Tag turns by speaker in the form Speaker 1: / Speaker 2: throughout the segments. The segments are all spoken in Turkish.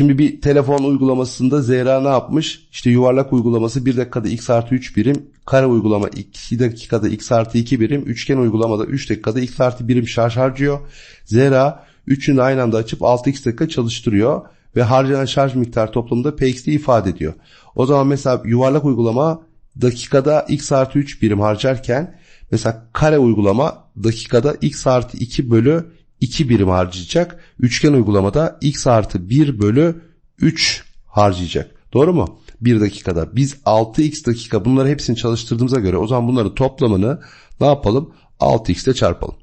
Speaker 1: Şimdi bir telefon uygulamasında Zehra ne yapmış? İşte yuvarlak uygulaması 1 dakikada x artı 3 birim, kare uygulama 2 dakikada x artı 2 birim, üçgen uygulamada 3 dakikada x artı birim şarj harcıyor. Zehra üçünü de aynı anda açıp 6x dakika çalıştırıyor ve harcanan şarj miktarı toplamında px'de ifade ediyor. O zaman mesela yuvarlak uygulama dakikada x artı 3 birim harcarken mesela kare uygulama dakikada x artı 2 bölü 2 birim harcayacak. Üçgen uygulamada x artı 1 bölü 3 harcayacak. Doğru mu? 1 dakikada. Biz 6x dakika bunları hepsini çalıştırdığımıza göre o zaman bunların toplamını ne yapalım? 6x ile çarpalım.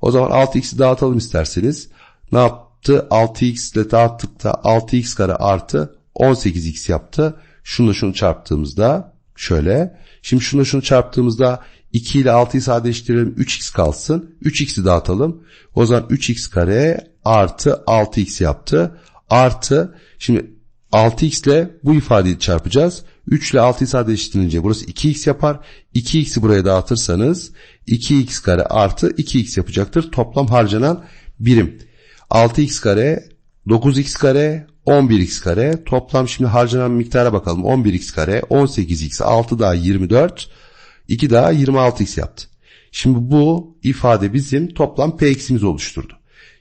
Speaker 1: O zaman 6x'i dağıtalım isterseniz. Ne yaptı? 6x ile dağıttık da 6x kare artı 18x yaptı. Şunu şunu çarptığımızda şöyle. Şimdi şunu şunu çarptığımızda 2 ile 6'yı sadeleştirelim 3x kalsın. 3x'i dağıtalım. O zaman 3x kare artı 6x yaptı. Artı şimdi 6x ile bu ifadeyi çarpacağız. 3 ile 6'yı sadeleştirince burası 2x yapar. 2x'i buraya dağıtırsanız 2x kare artı 2x yapacaktır. Toplam harcanan birim. 6x kare 9x kare 11x kare toplam şimdi harcanan miktara bakalım 11x kare 18x 6 daha 24 2 daha 26x yaptı. Şimdi bu ifade bizim toplam px'imizi oluşturdu.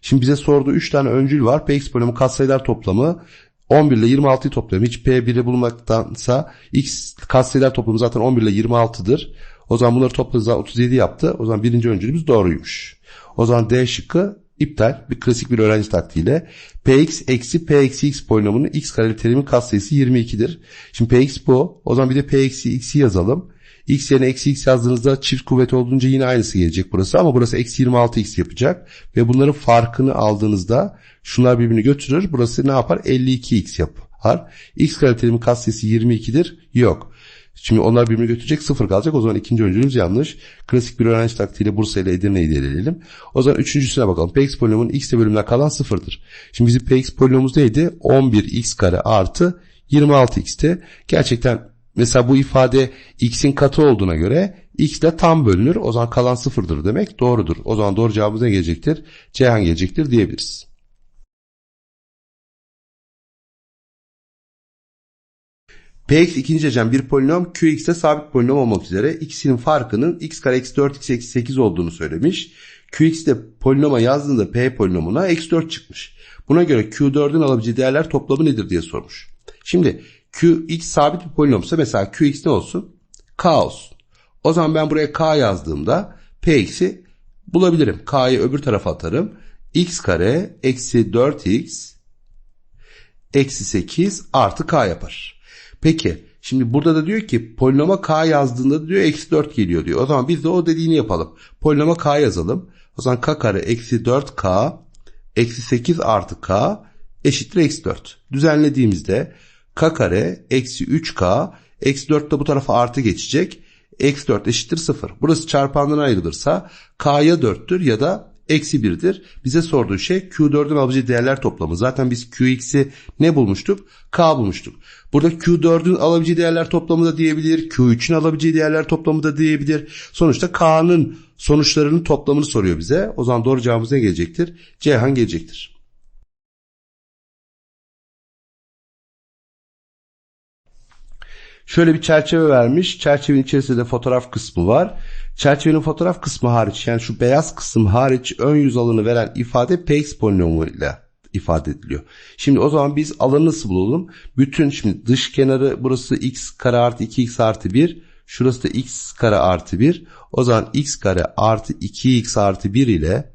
Speaker 1: Şimdi bize sorduğu 3 tane öncül var. px bölümü katsayılar toplamı 11 ile 26'yı toplayalım. Hiç P1'i bulmaktansa X katsayılar toplamı zaten 11 ile 26'dır. O zaman bunları topladığımızda 37 yaptı. O zaman birinci öncülümüz doğruymuş. O zaman D şıkkı iptal. Bir klasik bir öğrenci taktiğiyle. Px eksi P eksi X polinomunun X kareli terimin katsayısı 22'dir. Şimdi Px bu. O zaman bir de P eksi X'i yazalım. X yerine eksi X yazdığınızda çift kuvvet olduğunca yine aynısı gelecek burası. Ama burası eksi 26X yapacak. Ve bunların farkını aldığınızda şunlar birbirini götürür. Burası ne yapar? 52X yapar. X kare terimin katsayısı 22'dir. Yok. Şimdi onlar birbirini götürecek sıfır kalacak. O zaman ikinci öncülümüz yanlış. Klasik bir öğrenci taktiğiyle Bursa ile Edirne'yi deneyelim. O zaman üçüncüsüne bakalım. Px polinomunun x bölümünden kalan sıfırdır. Şimdi bizim Px polinomumuz neydi? 11x kare artı 26x'ti. Gerçekten mesela bu ifade x'in katı olduğuna göre x ile tam bölünür. O zaman kalan sıfırdır demek doğrudur. O zaman doğru cevabımız ne gelecektir? Ceyhan gelecektir diyebiliriz. Px ikinci derecen bir polinom Qx'te sabit polinom olmak üzere ikisinin farkının x kare eksi 4x eksi 8 olduğunu söylemiş. Qx'te polinoma yazdığında P polinomuna eksi 4 çıkmış. Buna göre Q4'ün alabileceği değerler toplamı nedir diye sormuş. Şimdi Qx sabit bir polinomsa mesela Qx ne olsun? K olsun. O zaman ben buraya K yazdığımda Px'i bulabilirim. K'yı öbür tarafa atarım. x kare eksi 4x eksi 8 artı K yapar. Peki şimdi burada da diyor ki polinoma k yazdığında da diyor eksi 4 geliyor diyor. O zaman biz de o dediğini yapalım. Polinoma k yazalım. O zaman k kare eksi 4k eksi 8 artı k eşittir eksi 4. Düzenlediğimizde k kare eksi 3k eksi 4 de bu tarafa artı geçecek. Eksi 4 eşittir 0. Burası çarpandan ayrılırsa k'ya 4'tür ya da eksi 1'dir. Bize sorduğu şey Q4'ün alabileceği değerler toplamı. Zaten biz Qx'i ne bulmuştuk? K bulmuştuk. Burada Q4'ün alabileceği değerler toplamı da diyebilir. Q3'ün alabileceği değerler toplamı da diyebilir. Sonuçta K'nın sonuçlarının toplamını soruyor bize. O zaman doğru cevabımız ne gelecektir? Ceyhan gelecektir. Şöyle bir çerçeve vermiş. Çerçevenin içerisinde de fotoğraf kısmı var. Çerçevenin fotoğraf kısmı hariç yani şu beyaz kısım hariç ön yüz alanı veren ifade Px polinomuyla ifade ediliyor. Şimdi o zaman biz alanı nasıl bulalım? Bütün şimdi dış kenarı burası x kare artı 2x artı 1. Şurası da x kare artı 1. O zaman x kare artı 2x artı 1 ile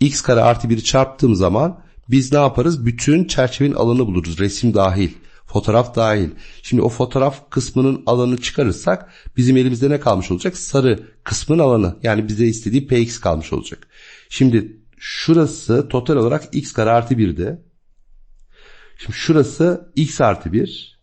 Speaker 1: x kare artı 1'i çarptığım zaman biz ne yaparız? Bütün çerçevenin alanı buluruz. Resim dahil. Fotoğraf dahil. Şimdi o fotoğraf kısmının alanı çıkarırsak bizim elimizde ne kalmış olacak? Sarı kısmın alanı. Yani bize istediği px kalmış olacak. Şimdi şurası total olarak x kare artı 1'de. Şimdi şurası x artı 1.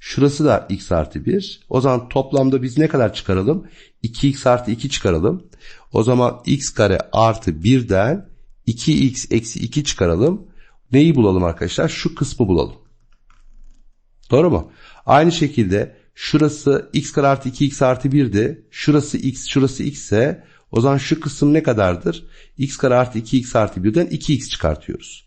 Speaker 1: Şurası da x artı 1. O zaman toplamda biz ne kadar çıkaralım? 2x artı 2 çıkaralım. O zaman x kare artı 1'den 2x eksi 2 çıkaralım. Neyi bulalım arkadaşlar? Şu kısmı bulalım. Doğru mu? Aynı şekilde şurası x kare artı 2x artı 1'di. Şurası x, şurası x ise o zaman şu kısım ne kadardır? x kare artı 2x artı 1'den 2x çıkartıyoruz.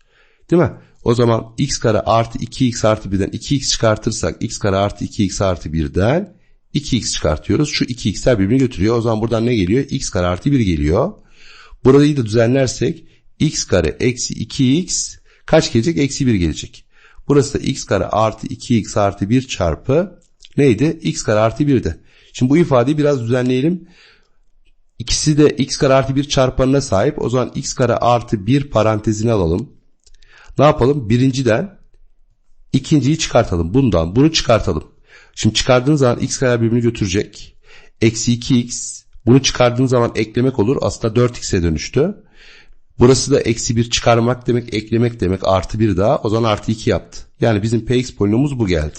Speaker 1: Değil mi? O zaman x kare artı 2x artı 1'den 2x çıkartırsak x kare artı 2x artı 1'den 2x çıkartıyoruz. Şu 2x'ler birbirini götürüyor. O zaman buradan ne geliyor? x kare artı 1 geliyor. Burayı da düzenlersek x kare eksi 2x kaç gelecek? Eksi 1 gelecek. Burası da x kare artı 2x artı 1 çarpı neydi? x kare artı 1'di. Şimdi bu ifadeyi biraz düzenleyelim. İkisi de x kare artı 1 çarpanına sahip. O zaman x kare artı 1 parantezini alalım. Ne yapalım? Birinciden ikinciyi çıkartalım. Bundan bunu çıkartalım. Şimdi çıkardığınız zaman x kare birbirini götürecek. Eksi 2x. Bunu çıkardığınız zaman eklemek olur. Aslında 4x'e dönüştü. Burası da eksi 1 çıkarmak demek, eklemek demek. Artı 1 daha. O zaman artı 2 yaptı. Yani bizim px polinomumuz bu geldi.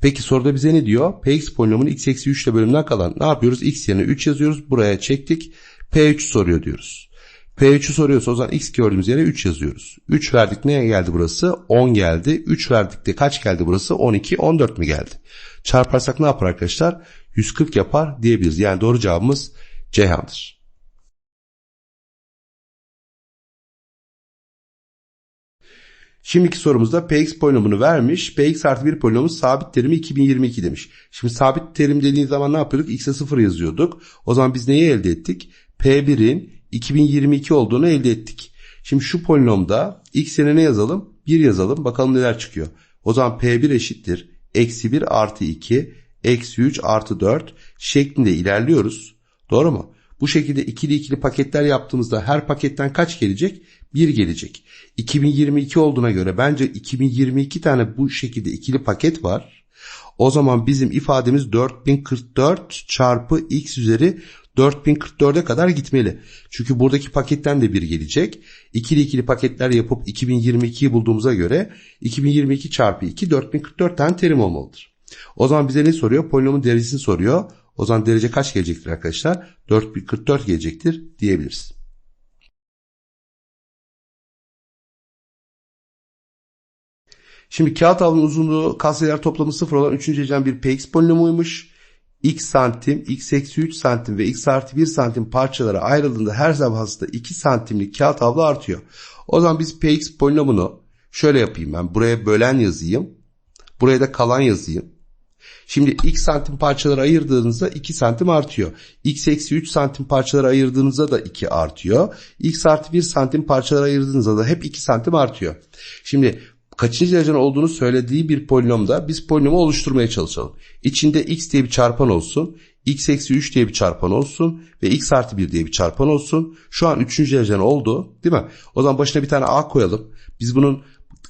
Speaker 1: Peki soruda bize ne diyor? Px polinomunun x eksi 3 ile bölümünden kalan. Ne yapıyoruz? x yerine 3 yazıyoruz. Buraya çektik. P3 soruyor diyoruz. P3'ü soruyorsa o zaman x gördüğümüz yere 3 yazıyoruz. 3 verdik neye geldi burası? 10 geldi. 3 verdik de kaç geldi burası? 12, 14 mi geldi? Çarparsak ne yapar arkadaşlar? 140 yapar diyebiliriz. Yani doğru cevabımız Ceyhan'dır. Şimdiki sorumuzda px polinomunu vermiş. px artı 1 polinomun sabit terimi 2022 demiş. Şimdi sabit terim dediğin zaman ne yapıyorduk? x'e 0 yazıyorduk. O zaman biz neyi elde ettik? p1'in 2022 olduğunu elde ettik. Şimdi şu polinomda x yerine ne yazalım? 1 yazalım. Bakalım neler çıkıyor. O zaman p1 eşittir. Eksi 1 artı 2 eksi 3 artı 4 şeklinde ilerliyoruz. Doğru mu? Bu şekilde ikili ikili paketler yaptığımızda her paketten kaç gelecek? 1 gelecek. 2022 olduğuna göre bence 2022 tane bu şekilde ikili paket var. O zaman bizim ifademiz 4044 çarpı x üzeri 4044'e kadar gitmeli. Çünkü buradaki paketten de bir gelecek. İkili ikili paketler yapıp 2022'yi bulduğumuza göre 2022 çarpı 2 4044 tane terim olmalıdır. O zaman bize ne soruyor? Polinomun derecesini soruyor. O zaman derece kaç gelecektir arkadaşlar? 4044 gelecektir diyebiliriz. Şimdi kağıt havlunun uzunluğu katsayılar toplamı 0 olan 3. dereceden bir px polinomuymuş. x santim, x eksi 3 santim ve x artı 1 santim parçalara ayrıldığında her defasında 2 santimlik kağıt havlu artıyor. O zaman biz px polinomunu şöyle yapayım ben. Buraya bölen yazayım. Buraya da kalan yazayım. Şimdi x santim parçalara ayırdığınızda 2 santim artıyor. x eksi 3 santim parçalara ayırdığınızda da 2 artıyor. x artı 1 santim parçalara ayırdığınızda da hep 2 santim artıyor. Şimdi kaçıncı derecen olduğunu söylediği bir polinomda biz polinomu oluşturmaya çalışalım. İçinde x diye bir çarpan olsun, x eksi 3 diye bir çarpan olsun ve x artı 1 diye bir çarpan olsun. Şu an 3. derecen oldu değil mi? O zaman başına bir tane a koyalım. Biz bunun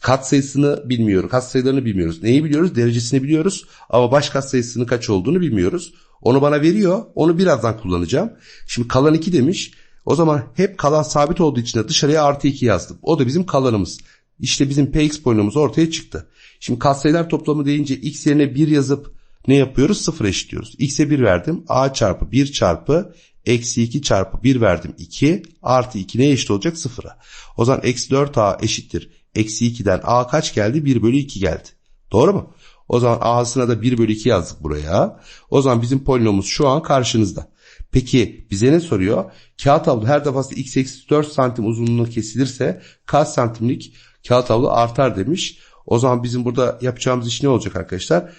Speaker 1: kat sayısını bilmiyoruz, kat sayılarını bilmiyoruz. Neyi biliyoruz? Derecesini biliyoruz ama baş kat sayısının kaç olduğunu bilmiyoruz. Onu bana veriyor. Onu birazdan kullanacağım. Şimdi kalan 2 demiş. O zaman hep kalan sabit olduğu için de dışarıya artı 2 yazdım. O da bizim kalanımız. İşte bizim px polinomumuz ortaya çıktı. Şimdi katsayılar toplamı deyince x yerine 1 yazıp ne yapıyoruz? 0 eşitliyoruz. x'e 1 verdim. a çarpı 1 çarpı eksi 2 çarpı 1 verdim 2 artı 2 ne eşit olacak? 0'a. O zaman eksi 4a eşittir. Eksi 2'den a kaç geldi? 1 bölü 2 geldi. Doğru mu? O zaman a'sına da 1 bölü 2 yazdık buraya. O zaman bizim polinomumuz şu an karşınızda. Peki bize ne soruyor? Kağıt havlu her defasında x eksi 4 santim uzunluğuna kesilirse kaç santimlik kağıt havlu artar demiş. O zaman bizim burada yapacağımız iş ne olacak arkadaşlar?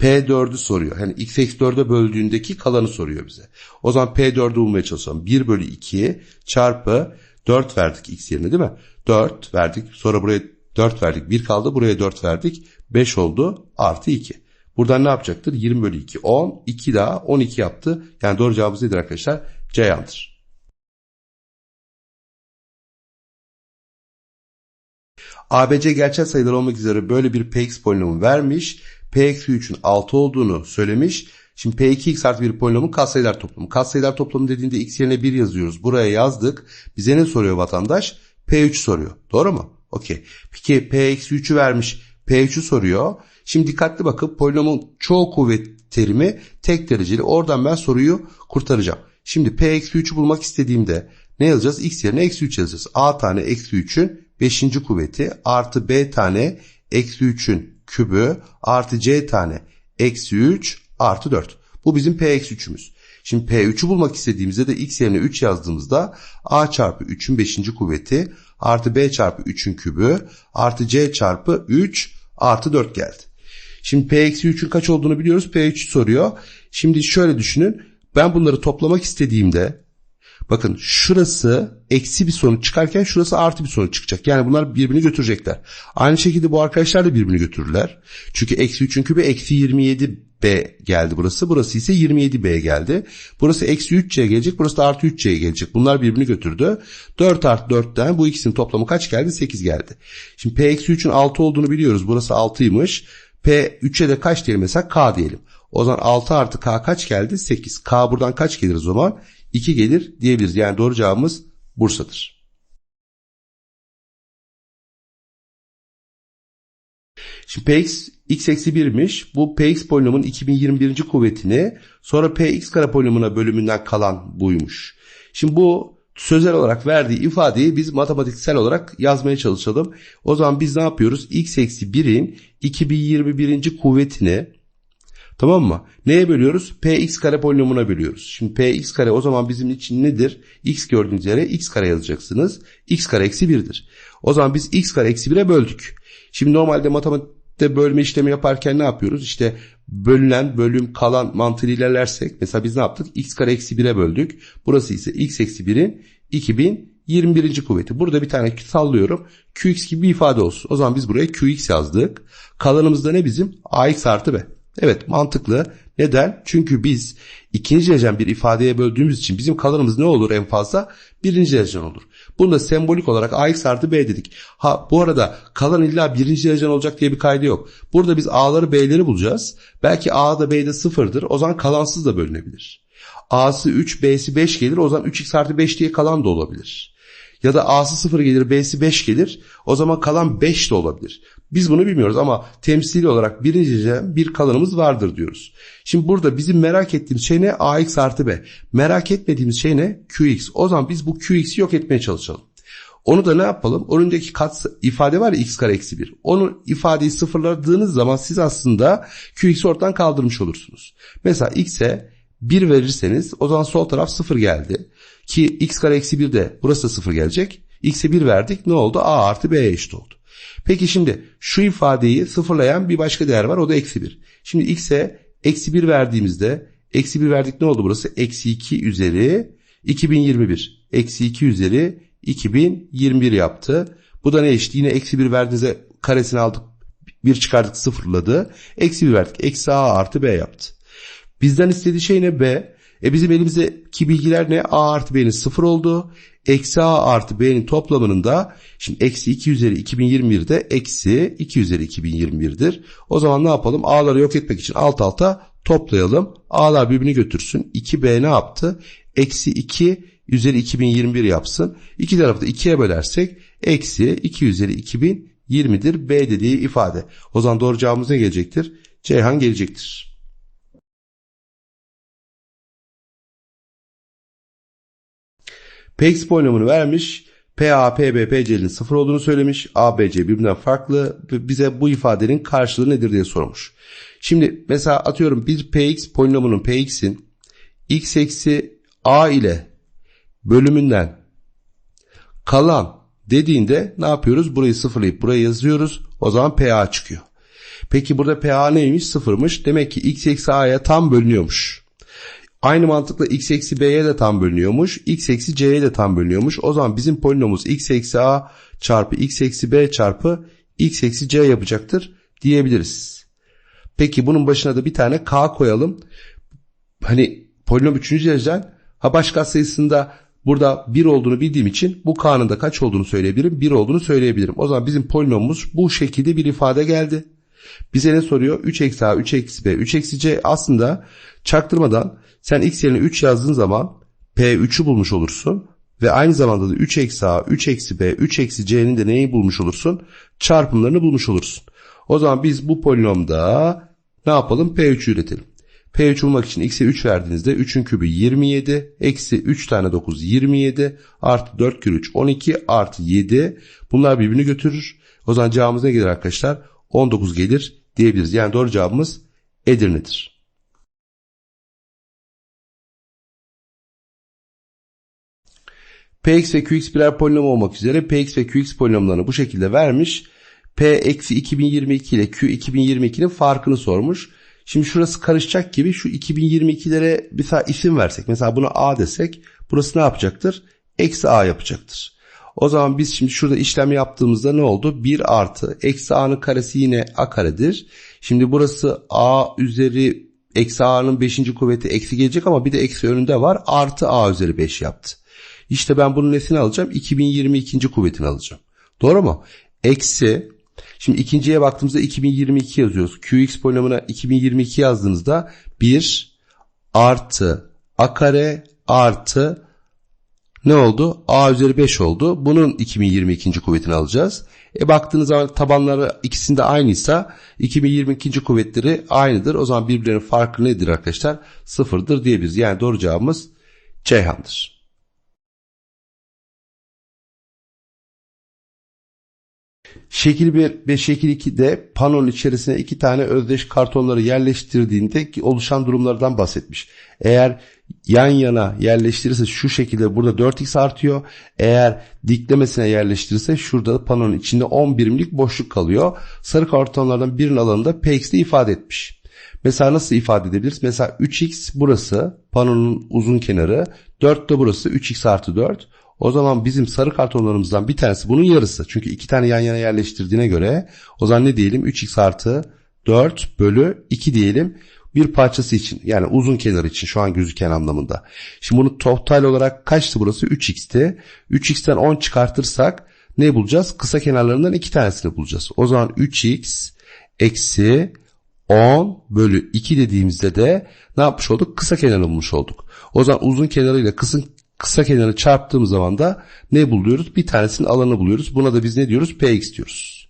Speaker 1: P4'ü soruyor. Yani x eksi 4'e böldüğündeki kalanı soruyor bize. O zaman P4'ü bulmaya çalışalım. 1 bölü 2 çarpı 4 verdik x yerine değil mi? 4 verdik. Sonra buraya 4 verdik. 1 kaldı. Buraya 4 verdik. 5 oldu. Artı 2. Buradan ne yapacaktır? 20 bölü 2 10. 2 daha 12 yaptı. Yani doğru cevabımız nedir arkadaşlar? C yandır. ABC gerçel sayılar olmak üzere böyle bir px polinomu vermiş. p-3'ün 6 olduğunu söylemiş. Şimdi p2x artı bir polinomun katsayılar toplamı. Katsayılar toplamı dediğinde x yerine 1 yazıyoruz. Buraya yazdık. Bize ne soruyor vatandaş? p3 soruyor. Doğru mu? Okey. Peki p-3'ü vermiş. p3'ü soruyor. Şimdi dikkatli bakıp polinomun çoğu kuvvet terimi tek dereceli. Oradan ben soruyu kurtaracağım. Şimdi p-3'ü bulmak istediğimde ne yazacağız? x yerine eksi 3 yazacağız. a tane eksi 3'ün 5. kuvveti artı b tane eksi 3'ün kübü artı c tane eksi 3 artı 4. Bu bizim p eksi 3'ümüz. Şimdi p3'ü bulmak istediğimizde de x yerine 3 yazdığımızda a çarpı 3'ün 5. kuvveti artı b çarpı 3'ün kübü artı c çarpı 3 artı 4 geldi. Şimdi p eksi 3'ün kaç olduğunu biliyoruz. p3 soruyor. Şimdi şöyle düşünün. Ben bunları toplamak istediğimde bakın şurası eksi bir sonuç çıkarken şurası artı bir sonuç çıkacak. Yani bunlar birbirini götürecekler. Aynı şekilde bu arkadaşlar da birbirini götürürler. Çünkü eksi 3'ün kübü eksi 27 B geldi burası. Burası ise 27B geldi. Burası eksi 3C gelecek. Burası da artı 3C gelecek. Bunlar birbirini götürdü. 4 artı 4'ten bu ikisinin toplamı kaç geldi? 8 geldi. Şimdi P eksi 3'ün 6 olduğunu biliyoruz. Burası 6'ymış. P 3'e de kaç diyelim mesela? K diyelim. O zaman 6 artı K kaç geldi? 8. K buradan kaç gelir o zaman? 2 gelir diyebiliriz. Yani doğru cevabımız Bursa'dır. Şimdi px x eksi 1'miş. Bu px polinomun 2021. kuvvetini sonra px kare polinomuna bölümünden kalan buymuş. Şimdi bu sözel olarak verdiği ifadeyi biz matematiksel olarak yazmaya çalışalım. O zaman biz ne yapıyoruz? x eksi 1'in 2021. kuvvetini Tamam mı? Neye bölüyoruz? Px kare polinomuna bölüyoruz. Şimdi Px kare o zaman bizim için nedir? X gördüğünüz yere x kare yazacaksınız. x kare eksi 1'dir. O zaman biz x kare eksi 1'e böldük. Şimdi normalde matematikte bölme işlemi yaparken ne yapıyoruz? İşte bölünen bölüm kalan mantığıyla ilerlersek mesela biz ne yaptık? x kare eksi 1'e böldük. Burası ise x eksi 1'in 2021. kuvveti. Burada bir tane sallıyorum. qx gibi bir ifade olsun. O zaman biz buraya qx yazdık. Kalanımızda ne bizim? ax artı b. Evet mantıklı. Neden? Çünkü biz ikinci derecen bir ifadeye böldüğümüz için bizim kalanımız ne olur en fazla? Birinci derecen olur. Bunu da sembolik olarak ax artı b dedik. Ha bu arada kalan illa birinci derecen olacak diye bir kaydı yok. Burada biz a'ları b'leri bulacağız. Belki a da b de sıfırdır. O zaman kalansız da bölünebilir. a'sı 3 b'si 5 gelir. O zaman 3x artı 5 diye kalan da olabilir. Ya da a'sı 0 gelir b'si 5 gelir. O zaman kalan 5 de olabilir. Biz bunu bilmiyoruz ama temsili olarak birinci derece bir kalanımız vardır diyoruz. Şimdi burada bizim merak ettiğimiz şey ne? ax artı b. Merak etmediğimiz şey ne? qx. O zaman biz bu qx'i yok etmeye çalışalım. Onu da ne yapalım? Önündeki kat ifade var ya x kare eksi 1. Onu ifadeyi sıfırladığınız zaman siz aslında qx'i ortadan kaldırmış olursunuz. Mesela x'e 1 verirseniz o zaman sol taraf 0 geldi. Ki x kare eksi 1 de burası da 0 gelecek. x'e 1 verdik ne oldu? a artı b'ye eşit oldu. Peki şimdi şu ifadeyi sıfırlayan bir başka değer var o da eksi 1. Şimdi x'e eksi 1 verdiğimizde eksi 1 verdik ne oldu burası? Eksi 2 üzeri 2021. Eksi 2 üzeri 2021 yaptı. Bu da ne eşit? Yine eksi 1 verdiğinizde karesini aldık. 1 çıkardık sıfırladı. Eksi 1 verdik. Eksi a artı b yaptı. Bizden istediği şey ne? B. E bizim elimizdeki bilgiler ne? A artı B'nin sıfır olduğu. Eksi A artı B'nin toplamının da şimdi eksi 2 üzeri 2021'de eksi 2 üzeri 2021'dir. O zaman ne yapalım? A'ları yok etmek için alt alta toplayalım. A'lar birbirini götürsün. 2B ne yaptı? Eksi 2 üzeri 2021 yapsın. İki tarafı da 2'ye bölersek eksi 2 üzeri 2020'dir B dediği ifade. O zaman doğru cevabımız ne gelecektir? Ceyhan gelecektir. Px polinomunu vermiş. PA, PB, PC'nin sıfır olduğunu söylemiş. A, B, C birbirinden farklı. Bize bu ifadenin karşılığı nedir diye sormuş. Şimdi mesela atıyorum bir Px polinomunun Px'in x eksi A ile bölümünden kalan dediğinde ne yapıyoruz? Burayı sıfırlayıp buraya yazıyoruz. O zaman PA çıkıyor. Peki burada PA neymiş? Sıfırmış. Demek ki x eksi A'ya tam bölünüyormuş. Aynı mantıkla x eksi b'ye de tam bölünüyormuş. x eksi c'ye de tam bölünüyormuş. O zaman bizim polinomumuz x eksi a çarpı x eksi b çarpı x eksi c yapacaktır diyebiliriz. Peki bunun başına da bir tane k koyalım. Hani polinom 3. dereceden ha baş sayısında burada 1 olduğunu bildiğim için bu k'nın da kaç olduğunu söyleyebilirim? 1 olduğunu söyleyebilirim. O zaman bizim polinomumuz bu şekilde bir ifade geldi. Bize ne soruyor? 3 eksi a, 3 eksi b, 3 eksi c aslında çaktırmadan sen x yerine 3 yazdığın zaman P3'ü bulmuş olursun. Ve aynı zamanda da 3 eksi A, 3 eksi B, 3 eksi C'nin de neyi bulmuş olursun? Çarpımlarını bulmuş olursun. O zaman biz bu polinomda ne yapalım? P3'ü üretelim. P3 bulmak için x'e 3 verdiğinizde 3'ün kübü 27. Eksi 3 tane 9 27. Artı 4 kere 3 12. Artı 7. Bunlar birbirini götürür. O zaman cevabımız ne gelir arkadaşlar? 19 gelir diyebiliriz. Yani doğru cevabımız Edirne'dir. Px ve Qx birer polinom olmak üzere Px ve Qx polinomlarını bu şekilde vermiş. P eksi 2022 ile Q 2022'nin farkını sormuş. Şimdi şurası karışacak gibi şu 2022'lere mesela isim versek. Mesela buna A desek burası ne yapacaktır? Eksi A yapacaktır. O zaman biz şimdi şurada işlem yaptığımızda ne oldu? 1 artı eksi A'nın karesi yine A karedir. Şimdi burası A üzeri eksi A'nın 5. kuvveti eksi gelecek ama bir de eksi önünde var. Artı A üzeri 5 yaptı. İşte ben bunun nesini alacağım? 2022. kuvvetini alacağım. Doğru mu? Eksi Şimdi ikinciye baktığımızda 2022 yazıyoruz. Qx polinomuna 2022 yazdığınızda 1 artı a kare artı ne oldu? a üzeri 5 oldu. Bunun 2022. kuvvetini alacağız. E baktığınız zaman tabanları ikisinde aynıysa 2022. kuvvetleri aynıdır. O zaman birbirlerinin farkı nedir arkadaşlar? Sıfırdır diyebiliriz. Yani doğru cevabımız Ceyhan'dır. Şekil 1 ve şekil 2'de panonun içerisine iki tane özdeş kartonları yerleştirdiğinde oluşan durumlardan bahsetmiş. Eğer yan yana yerleştirirse şu şekilde burada 4x artıyor. Eğer diklemesine yerleştirirse şurada panonun içinde 10 birimlik boşluk kalıyor. Sarı kartonlardan birinin alanında px ile ifade etmiş. Mesela nasıl ifade edebiliriz? Mesela 3x burası panonun uzun kenarı. 4 de burası 3x artı 4. O zaman bizim sarı kartonlarımızdan bir tanesi bunun yarısı. Çünkü iki tane yan yana yerleştirdiğine göre o zaman ne diyelim 3x artı 4 bölü 2 diyelim bir parçası için yani uzun kenar için şu an gözüken anlamında. Şimdi bunu total olarak kaçtı burası? 3x'ti. 3x'ten 10 çıkartırsak ne bulacağız? Kısa kenarlarından iki tanesini bulacağız. O zaman 3x eksi 10 bölü 2 dediğimizde de ne yapmış olduk? Kısa kenar bulmuş olduk. O zaman uzun kenarıyla kısa, kısa kenarı çarptığımız zaman da ne buluyoruz? Bir tanesinin alanı buluyoruz. Buna da biz ne diyoruz? Px diyoruz.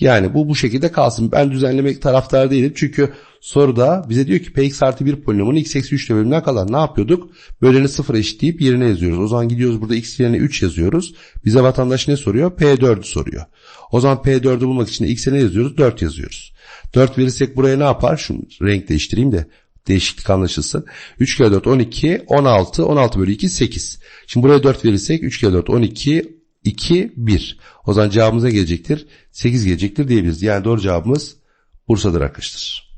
Speaker 1: Yani bu bu şekilde kalsın. Ben düzenlemek taraftar değilim. Çünkü soruda bize diyor ki px artı 1 polinomun x eksi 3 bölümünden kalan ne yapıyorduk? Böleni sıfıra eşitleyip yerine yazıyoruz. O zaman gidiyoruz burada x yerine 3 yazıyoruz. Bize vatandaş ne soruyor? P4'ü soruyor. O zaman P4'ü bulmak için de x'e ne yazıyoruz? 4 yazıyoruz. 4 verirsek buraya ne yapar? Şu renk değiştireyim de değişiklik anlaşılsın. 3 kere 4 12, 16, 16 bölü 2 8. Şimdi buraya 4 verirsek 3 kere 4 12, 2, 1. O zaman cevabımıza gelecektir. 8 gelecektir diyebiliriz. Yani doğru cevabımız Bursa'dır arkadaşlar.